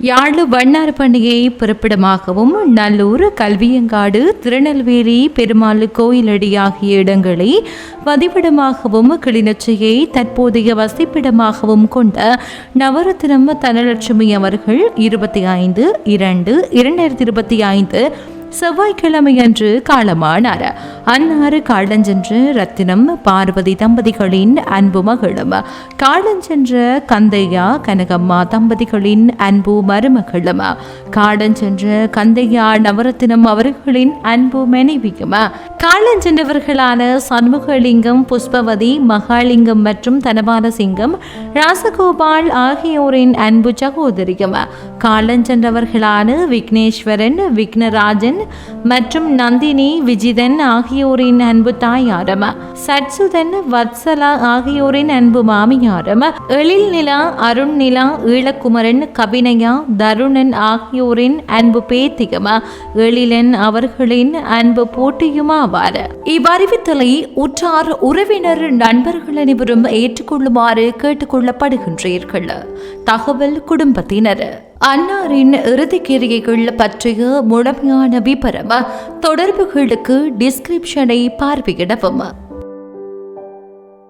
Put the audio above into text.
யாழ் வண்ணார் பண்டிகையை பிறப்பிடமாகவும் நல்லூர் கல்வியங்காடு திருநெல்வேலி பெருமாள் கோயிலடி ஆகிய இடங்களை வதிவிடமாகவும் கிளிநொச்சியை தற்போதைய வசிப்பிடமாகவும் கொண்ட நவரத்னம் தனலட்சுமி அவர்கள் இருபத்தி ஐந்து இரண்டு இரண்டாயிரத்தி இருபத்தி ஐந்து செவ்வாய்க்கிழமையன்று காலமானார். அன்னாறு காலஞ்சென்று ரத்தினம் பார்வதி தம்பதிகளின் அன்பு மகளும். காலஞ்சென்ற கந்தையா கனகம்மா தம்பதிகளின் அன்பு மருமகளும். காலஞ்சென்ற கந்தையா நவரத்தினம் அவர்களின் அன்பு மனைவியும். காலஞ்சென்றவர்களான சண்முகலிங்கம் புஷ்பவதி மகாலிங்கம் மற்றும் தனபால சிங்கம் ராசகோபால் ஆகியோரின் அன்பு சகோதரியும் காலஞ்சென்றவர்களான விக்னேஸ்வரன் விக்னராஜன் மற்றும் நந்தினி விஜிதன் ஆகியோரின் அன்பு தாயாரம் சட்சுதன் வத்சலா ஆகியோரின் அன்பு மாமியாரம் எழில் நிலா அருண் நிலா ஈழக்குமரன் கபினயா தருணன் ஆகியோரின் அன்பு பேத்தியம் எழிலன் அவர்களின் அன்பு ஆவார். இவ்வறிவித்தலை உற்றார் உறவினர் நண்பர்கள் அனைவரும் ஏற்றுக்கொள்ளுமாறு கேட்டுக்கொள்ளப்படுகின்றீர்கள். தகவல் குடும்பத்தினர். அன்னாரின் இறுதிக்கிரியைகள் பற்றிய முழுமையான விபரம் தொடர்புகளுக்கு டிஸ்கிரிப்ஷனை பார்வையிடவும்.